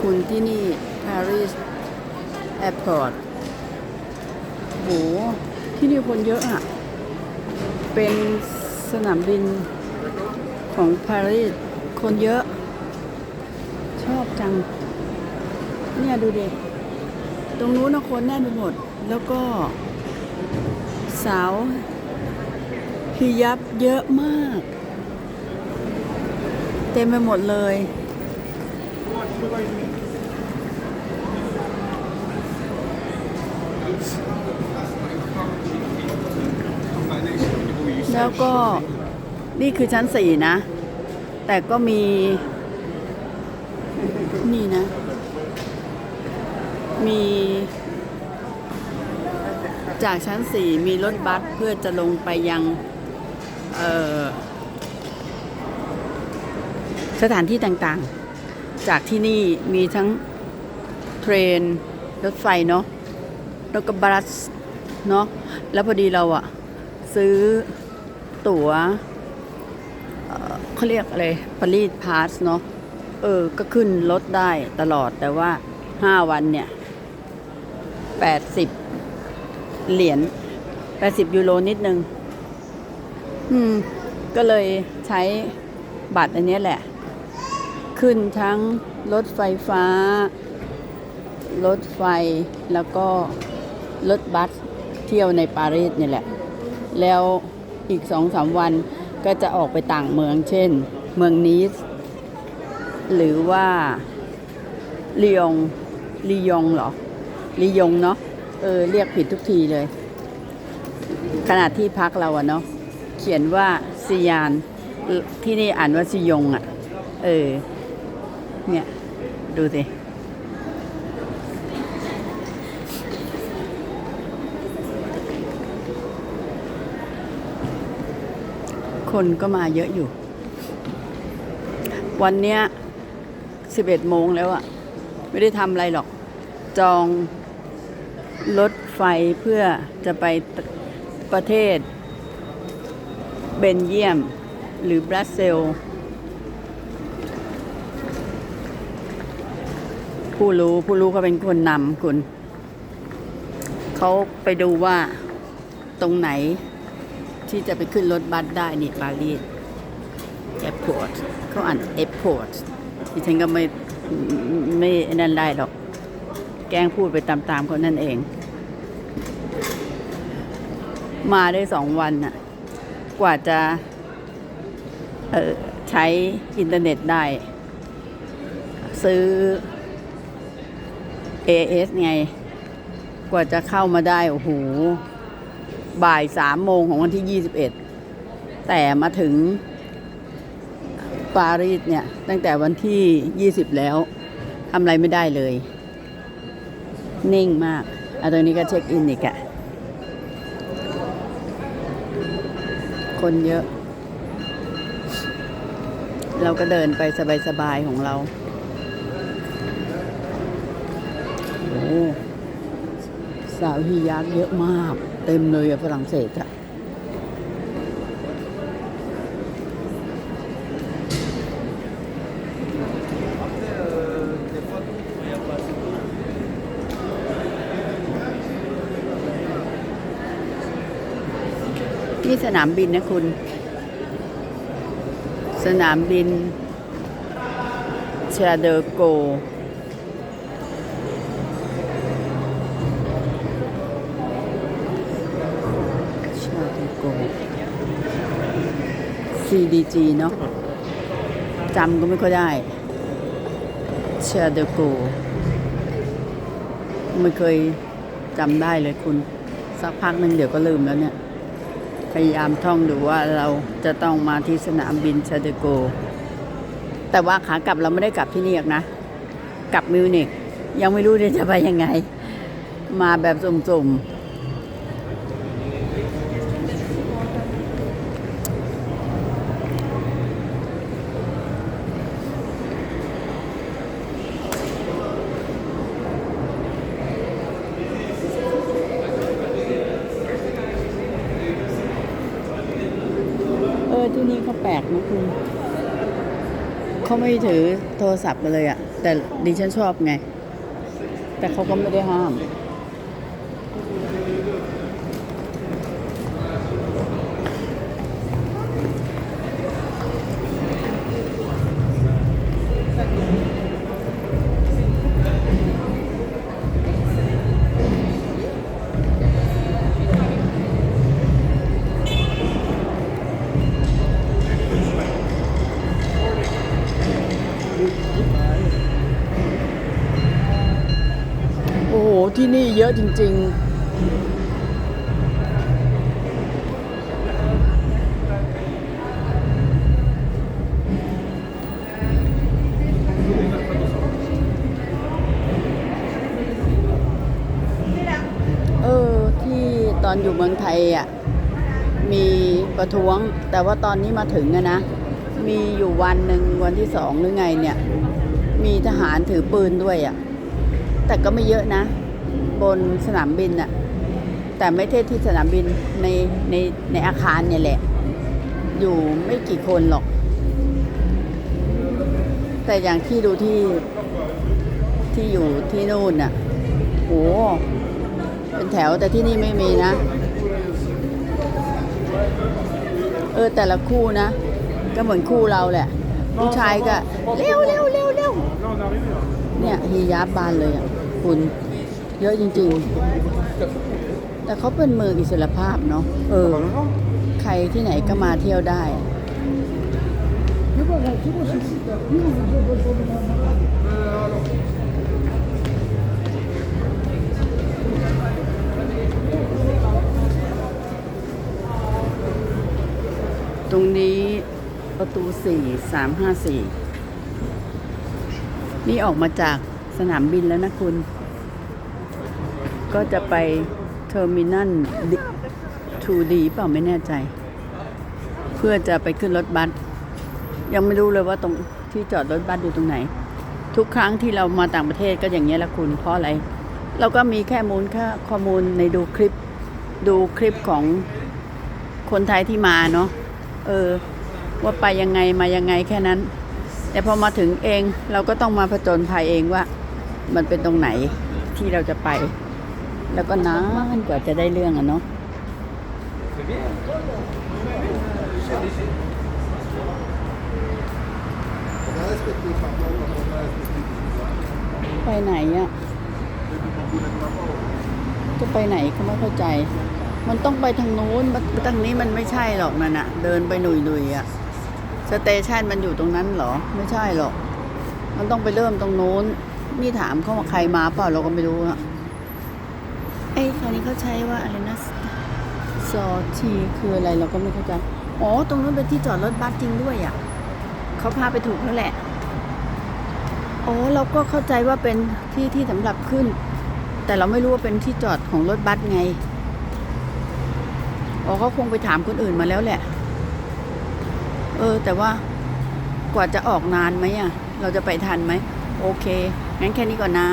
คุณที่นี่ Paris Airport โห ที่นี่คนเยอะอะ เป็นสนามบินของปารีส คนเยอะ ชอบจัง เนี่ยดูดิตรงนู้นนะคนแน่นไปหมด แล้วก็ สาวฮิยับเยอะมาก เต็มไปหมดเลย แล้วก็นี่คือชั้นสี่นะ แต่ก็มี นี่นะ มีจากชั้นสี่มีรถบัสเพื่อจะลงไปยังสถานที่ต่างๆ จากที่นี่มีทั้งเทรนรถไฟเนาะแล้วก็บัสเนาะแล้วพอดีเราอะซื้อตั๋วเขาเรียกอะไรปารีสพาสเนาะเออ ก็ขึ้นรถได้ตลอดแต่ว่าห้าวันเนี่ยแปดสิบเหรียญแปดสิบยูโรนิดนึง อืม ก็เลยใช้บัตรอันนี้แหละ ขึ้นทั้งรถไฟฟ้า รถไฟแล้วก็รถบัสเที่ยวในปารีสเนี่ยแหละ แล้วอีกสองสามวันก็จะออกไปต่างเมือง เช่น เมืองนีสหรือว่าลียงลียงหรอลียงเนาะเออเรียกผิดทุกทีเลย ขนาดที่พักเราอะเนาะเขียนว่าซียานที่นี่อ่านว่าซียงอะเออ เนี่ย ดูสิคนก็มาเยอะอยู่ วันเนี้ยสิบเอ็ดโมงแล้วอะไม่ได้ทำอะไรหรอก จองรถไฟเพื่อจะไปประเทศเบนเยียม หรือบรัสเซล ผู้รู้ผู้รู้เขาเป็นคนนำคุณ เขาไปดูว่าตรงไหนที่จะไปขึ้นรถบัสได้นี่ปารีสแอร์พอร์ตเขาอ่านแอร์พอร์ตที่ฉันก็ไม่ไม่นั่นได้หรอก แกล้งพูดไปตามๆเขานั่นเอง มาได้สองวันน่ะ กว่าจะเออใช้อินเทอร์เน็ตได้ ซื้อ AS ไง กว่าจะเข้ามาได้ โอ้โห บ่ายสามโมงของวันที่ 21 แต่มาถึงปารีสเนี่ย ตั้งแต่วันที่ 20 แล้วทำอะไรไม่ได้เลย นิ่งมากอะตรงนี้ก็เช็คอินอีกอะคนเยอะ เราก็เดินไปสบายๆของเรา โอ้ สาวฮิยักเยอะมาก เต็มเลยฝรั่งเศสอะนี่สนามบินนะคุณ สนามบินชาเดอโก ชาเดอโก CDG เนาะจำก็ไม่ค่อยได้เชาเดอโกไม่เคยจำได้เลยคุณ สักพักหนึ่งเดี๋ยวก็ลืมแล้วเนี่ย พยายามท่องดูว่าเราจะต้องมาที่สนามบินเชาเดโก แต่ว่าขากลับเราไม่ได้กลับที่นี่หรอกนะ กลับมิวนิกยังไม่รู้เลยจะไปยังไง มาแบบสุ่มๆ ที่นี่เขาแปลกนะคุณเขาไม่ถือโทรศัพท์มาเลยอะแต่ดิฉันชอบไง แต่เขาก็ไม่ได้ห้ามโเยอะจริง ๆ เออ ที่ตอนอยู่เมืองไทยอะ มีประท้วง แต่ว่าตอนนี้มาถึงอะนะ มีอยู่วันหนึ่งวันที่สองหรือไงเนี่ย มีทหารถือปืนด้วยอะ แต่ก็ไม่เยอะนะ บนสนามบินอะแต่ไม่ใช่ที่สนามบินในในในอาคารเนี่ยแหละ อยู่ไม่กี่คนหรอก แต่อย่างที่ดูที่ที่อยู่ที่นู่นน่ะโหเป็นแถวแต่ที่นี่ไม่มีนะ เออแต่ละคู่นะ ก็เหมือนคู่เราแหละผู้ชายก็เร็วเร็วเร็วเร็วเนี่ยฮียาบบานเลยอะคุณ เยอะจริง ๆ แต่เขาเป็นเมืองอิสรภาพเนาะเออ ใครที่ไหนก็มาเที่ยวได้ ตรงนี้ประตูสี่สามห้าสี่นี่ออกมาจากสนามบินแล้วนะคุณ ก็จะไปเทอร์มินัลทูดีเปล่าไม่แน่ใจ เพื่อจะไปขึ้นรถบัสยังไม่รู้เลยว่าตรงที่จอดรถบัสอยู่ตรงไหน ทุกครั้งที่เรามาต่างประเทศก็อย่างนี้แหละคุณเพราะอะไร เราก็มีแค่มูลค่าข้อมูลในดูคลิปดูคลิปของคนไทยที่มาเนาะเออ ว่าไปยังไงมายังไงแค่นั้น แต่พอมาถึงเองเราก็ต้องมาผจญภัยเองว่า มันเป็นตรงไหนที่เราจะไป แล้วก็นานกว่าจะได้เรื่องอะเนาะไปไหนอะจะไปไหนก็ไม่เข้าใจ มันต้องไปทางนู้นทางนี้มันไม่ใช่หรอกนั่นอะเดินไปหนุยๆอะสเตชันมันอยู่ตรงนั้นเหรอ ไม่ใช่หรอก มันต้องไปเริ่มตรงนู้น นี่ถามเขาว่าใครมาเปล่าเราก็ไม่รู้อะ เอ้คราวนี้เขาใช้ว่าอะไรนะซอทีคืออะไรเราก็ไม่เข้าใจ อ๋อ ตรงนู้นเป็นที่จอดรถบัสจริงด้วยอะเขาพาไปถูกแล้วแหละ อ๋อ เราก็เข้าใจว่าเป็นที่ที่สำหรับขึ้น แต่เราไม่รู้ว่าเป็นที่จอดของรถบัสไง อ๋อเขาคงไปถามคนอื่นมาแล้วแหละ เออ แต่ว่ากว่าจะออกนานไหมอะ เราจะไปทันไหม โอเค งั้นแค่นี้ก่อนนะ